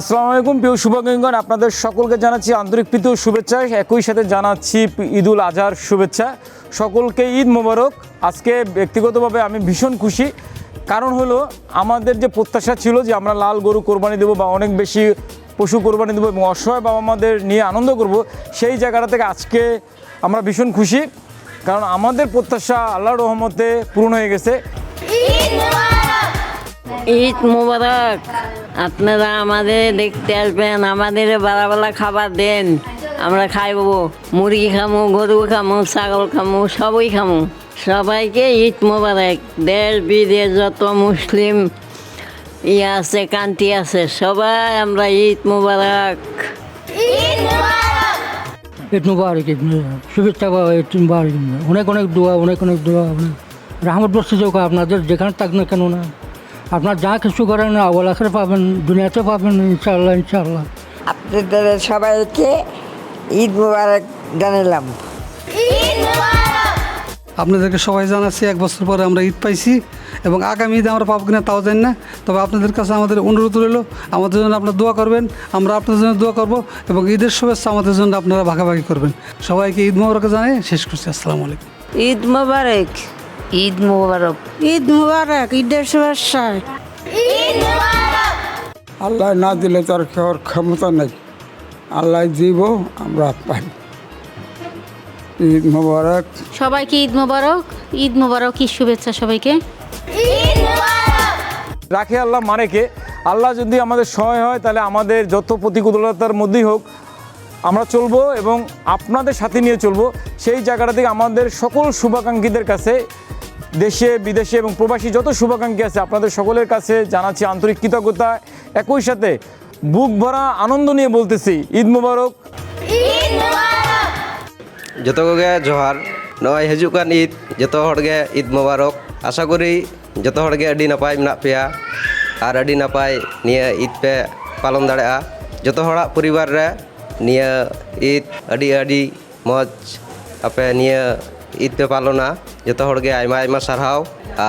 আসসালামু আলাইকুম প্রিয় শুভাগঙ্গন আপনাদের সকলকে জানাচ্ছি আন্তরিক প্রীতি শুভেচ্ছা। একই সাথে জানাচ্ছি ঈদুল আজহার শুভেচ্ছা। সকলকে ঈদ মোবারক। আজকে ব্যক্তিগতভাবে আমি ভীষণ খুশি। কারণ হলো আমাদের যে প্রত্যাশা ছিল যে আমরা লাল গরু কোরবানি দেবো বা অনেক বেশি পশু কোরবানি দেবো এবং অসহায় বাবা মাদের নিয়ে আনন্দ করব সেই জায়গাটা থেকে আজকে আমরা ভীষণ খুশি। কারণ আমাদের প্রত্যাশা আল্লাহ রহমতে পূরণ হয়ে গেছে। ঈদ মুবারক! আপনারা আমাদের দেখতে আসবেন আমাদের বেলা বেলা খাবার দেন। আমরা খাইবো মুরগি খামু গরু খামু ছাগল খামু সবই খামু। সবাইকে ঈদ মুবারক। দেশ বিদেশ যত মুসলিম ইয়ে আছে কান্তি আছে সবাই আমরা ঈদ মুবারক। ঈদ মুবারক! ঈদ মুবারক শুভেচ্ছা ঈদ মুবারক। অনেক অনেক দোয়া অনেক অনেক দোয়া। অনেক রহমত বস্তি যোগ আপনাদের যেখানে থাক না কেন না। আপনার যা কিছু করেন আবল আখরে পাবেন দুনিয়াতে পাবেন ইনশাআল্লাহ ইনশাআল্লাহ। আপনাদের সবাইকে ঈদ মুবারক জানালাম। আপনাদেরকে সবাই জানাচ্ছি এক বছর পরে আমরা ঈদ পাইছি এবং আগামী ঈদে আমরা পাবো কিনা তাও জানি না। তবে আপনাদের কাছে আমাদের অনুরোধ রইল আমাদের জন্য আপনারা দোয়া করবেন আমরা আপনাদের জন্য দোয়া করব এবং ঈদের শুভেচ্ছা আমাদের জন্য আপনারা ভাগাভাগি করবেন। সবাইকে ঈদ মোবারক জানিয়ে শেষ করছি। আসসালামু আলাইকুম। ঈদ মুবারক! ঈদ মুবারক। ঈদ মুবারক ঈদের শুভেচ্ছা। আল্লাহ না দিলে তার খাওয়ার ক্ষমতা নেই। আল্লাহ দিব আমরা পাই। ঈদ মুবারক। সবাইকে ঈদ মুবারক। ঈদ মুবারক ঈদ শুভেচ্ছা সবাইকে। রাখে আল্লাহ মানে কে? আল্লাহ যদি আমাদের সহায় হয় তাহলে আমাদের যত প্রতিকূলতার মধ্যেই হোক আমরা চলবো এবং আপনাদের সাথে নিয়ে চলবো। সেই জায়গাটা থেকে আমাদের সকল শুভাকাঙ্ক্ষীদের কাছে দেশে বিদেশে এবং প্রবাসী যত শুভাকাঙ্ক্ষী আছে আপনাদের সকলের কাছে জানাচ্ছি আন্তরিক কৃতজ্ঞতা। একই সাথে বুক ভরা আনন্দ নিয়ে বলতেছি ঈদ মুবারক। যত গে জোহার নয় হাজুক ঈদ যত হড়গে ঈদ মুবারক। আশা করি যত হড়গে আডি নাপাই মেনা পে আর আডি নাপাই নিয়ে ঈদ পে পালন দাঁড়া যত হড়া পরিবার রে নিয়ে ঈদ আডি আডি মজ আপে নিয়ে ঈদ পে পালনা যত হরগে আইমা আইমা সারহাও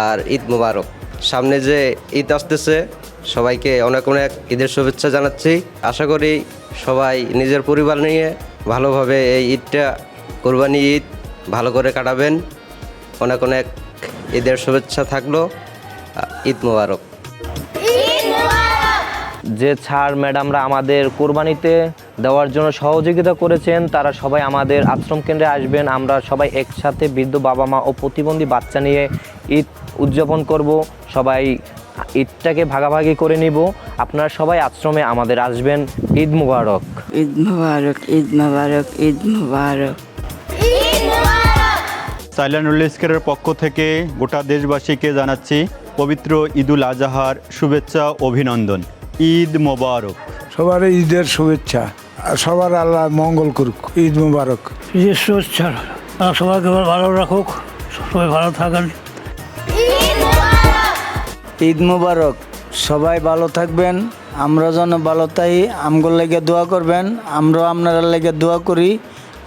আর ঈদ মুবারক। সামনে যে ঈদ আসতেছে, সবাইকে অনেক অনেক ঈদের শুভেচ্ছা জানাচ্ছি। আশা করি সবাই নিজের পরিবার নিয়ে ভালোভাবে এই ঈদটা, কোরবানি ঈদ ভালো করে কাটাবেন। অনেক অনেক ঈদের শুভেচ্ছা থাকল ঈদ মুবারক। যে ছাড় ম্যাডামরা আমাদের কোরবানিতে দেওয়ার জন্য সহযোগিতা করেছেন তারা সবাই আমাদের আশ্রম কেন্দ্রে আসবেন। আমরা সবাই একসাথে বৃদ্ধ বাবা মা ও প্রতিবন্ধী বাচ্চা নিয়ে ঈদ উদযাপন করব। সবাই ঈদটাকে ভাগাভাগি করে নিব। আপনারা সবাই আশ্রমে আমাদের আসবেন। ঈদ মুবারক। ঈদ মুবারক ঈদ মুবারক ঈদ মুবারক। সাইলানুল ইস্কারের পক্ষ থেকে গোটা দেশবাসীকে জানাচ্ছি পবিত্র ঈদুল আজহার শুভেচ্ছা অভিনন্দন। ঈদ মোবারক। সবার ঈদের শুভেচ্ছা আর সবার আল্লাহ মঙ্গল করুক ঈদ মুবারক। ঈদের শুভেচ্ছা আর সবাইকে ভালো রাখুক সবাই ভালো থাকেন। ঈদ মুবারক! সবাই ভালো থাকবেন আমরা যেন ভালো তাই আমগুলো লেগে দোয়া করবেন আমরাও আপনারা লেগে দোয়া করি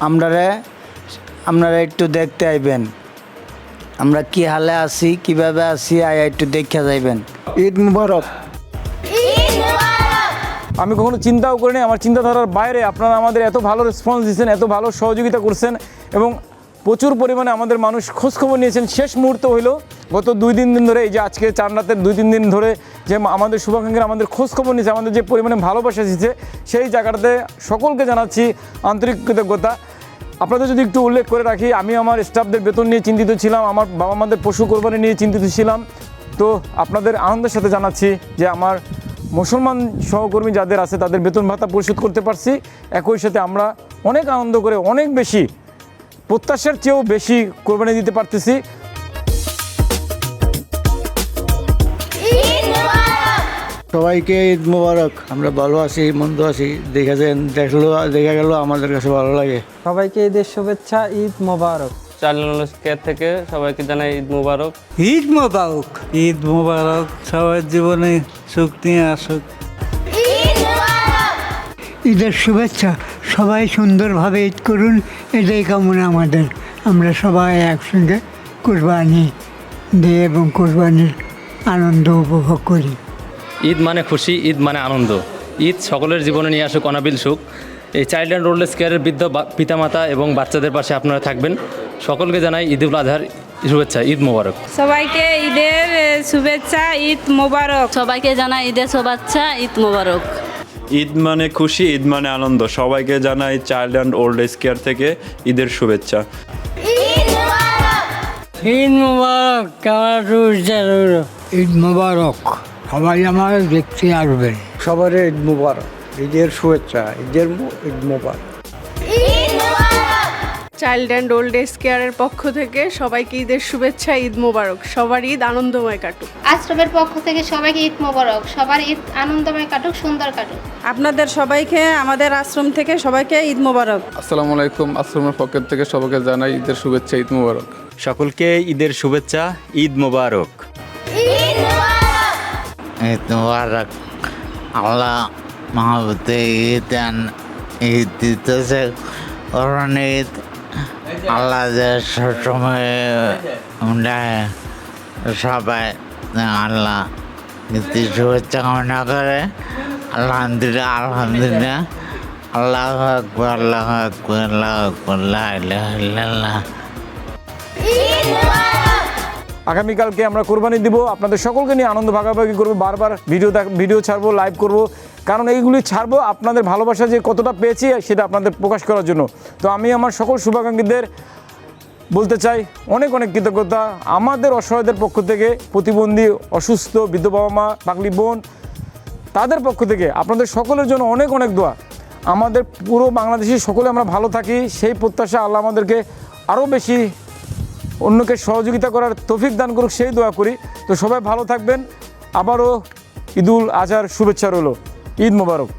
আমরারে আপনারা একটু দেখতে আইবেন। আমরা কি হালে আছি কীভাবে আছি আয় একটু দেখে যাইবেন। ঈদ মুবারক। আমি কখনো চিন্তাও করিনি। আমার চিন্তাধারার বাইরে আপনারা আমাদের এত ভালো রেসপন্স দিচ্ছেন এত ভালো সহযোগিতা করছেন এবং প্রচুর পরিমাণে আমাদের মানুষ খোঁজখবর নিয়েছেন। শেষ মুহূর্তে হইল গত দুই, তিন দিন ধরে, এই যে আজকে চার রাতের দুই, তিন দিন ধরে যে আমাদের শুভাকাঙ্ক্ষীরা আমাদের খোঁজখবর নিয়েছে, আমাদের যে পরিমাণে ভালোবাসা দিচ্ছে সেই জায়গাটাতে সকলকে জানাচ্ছি আন্তরিক কৃতজ্ঞতা। আপনাদের যদি একটু উল্লেখ করে রাখি, আমি আমার স্টাফদের বেতন নিয়ে চিন্তিত ছিলাম, আমার বাবা মাদের পশু কোরবানি নিয়ে চিন্তিত ছিলাম। তো আপনাদের আনন্দের সাথে জানাচ্ছি যে আমার মুসলমান সহকর্মী যাদের আছে তাদের বেতন ভাতা পরিশোধ করতে পারছি। একই সাথে আমরা অনেক আনন্দ করে অনেক বেশি প্রত্যাশার চেয়েও বেশি কোরবানি দিতে পারতেছি। সবাইকে ঈদ মুবারক। আমরা ভালো আছি মন্দ আছি। দেখে যান দেখল দেখা গেল আমাদের কাছে ভালো লাগে। সবাইকে ঈদের শুভেচ্ছা ঈদ মোবারক। চার থেকে সবাইকে জানাই ঈদ মুবারক। ঈদ মোবারক। ঈদ মোবারক সবার জীবনে সুখ নিয়ে আসুক। ঈদের শুভেচ্ছা সবাই সুন্দরভাবে ঈদ করুন এটাই কামনা আমাদের। আমরা সবাই একসঙ্গে কোরবানি দিই এবং কোরবানির আনন্দ উপভোগ করি। ঈদ মানে খুশি ঈদ মানে আনন্দ। ঈদ সকলের জীবনে নিয়ে আসুক অনাবিল সুখ। এই চাইল্ড অ্যান্ড রোল্ড কেয়ারের বৃদ্ধ পিতামাতা এবং বাচ্চাদের পাশে আপনারা থাকবেন। সকলকে জানাই ঈদ উল আজহার শুভেচ্ছা ঈদ মোবারক। সবাইকে ঈদের শুভেচ্ছা ঈদ মোবারক। সবাইকে জানাই ঈদের শুভেচ্ছা ঈদ মোবারক। ঈদ মানে খুশি ঈদ মানে আনন্দ। সবাইকে জানাই child and old age care থেকে ঈদের শুভেচ্ছা। ঈদ মুবারক! কেমন ঈদ মুবারক সবাই আমার দেখতে আসবেন সবার ঈদ মুবারক ঈদের শুভেচ্ছা ঈদের ঈদ মুবারক। চাইল্ড অ্যান্ড ওল্ড এজ কেয়ারের পক্ষ থেকে সবাইকে ঈদের শুভেচ্ছা ঈদ মোবারক। সবার ঈদ আনন্দময় কাটুক। আশ্রমের পক্ষ থেকে সবাইকে ঈদ মোবারক। সবার ঈদ আনন্দময় কাটুক সুন্দর কাটুক। আপনাদের সবাইকে আমাদের আশ্রম থেকে সবাইকে ঈদ মোবারক। আসসালামু আলাইকুম। আশ্রমের পক্ষের থেকে সবাইকে জানাই ঈদের শুভেচ্ছা ঈদ মোবারক। সকলকে ঈদের শুভেচ্ছা ঈদ মোবারক। ঈদ মুবারক! আল্লাহ মহাবতে ঈদ ঈদ দিতেছে। করণ ঈদ আল্লাহ যে সবসময় সবাই আল্লাহ ঈদ শুভেচ্ছা কামনা করে। আলহামদুলিল্লাহ আলহামদুলিল্লাহ। আল্লাহ আকবর আল্লাহ আকবর আল্লাহ আকবর, লা ইলাহা আগামীকালকে আমরা কোরবানি দিব। আপনাদের সকলকে নিয়ে আনন্দ ভাগাভাগি করব, বারবার ভিডিও ভিডিও ছাড়বো লাইভ করব। কারণ এইগুলি ছাড়বো আপনাদের ভালোবাসা যে কতটা পেয়েছি সেটা আপনাদের প্রকাশ করার জন্য। তো আমি আমার সকল শুভাকাঙ্ক্ষীদের বলতে চাই, অনেক অনেক কৃতজ্ঞতা। আমাদের অসহায়দের পক্ষ থেকে, প্রতিবন্ধী, অসুস্থ, বৃদ্ধ বাবা মা, পাগলি বোন, তাদের পক্ষ থেকে আপনাদের সকলের জন্য অনেক অনেক দোয়া। আমাদের পুরো বাংলাদেশি সকলে আমরা ভালো থাকি, সেই প্রত্যাশা আল্লাহ আমাদেরকে আরও বেশি অন্যকে সহযোগিতা করার তৌফিক দান করুক, সেই দোয়া করি। তো সবাই ভালো থাকবেন। আবারও ঈদুল আজহার শুভেচ্ছা রইল। ঈদ মোবারক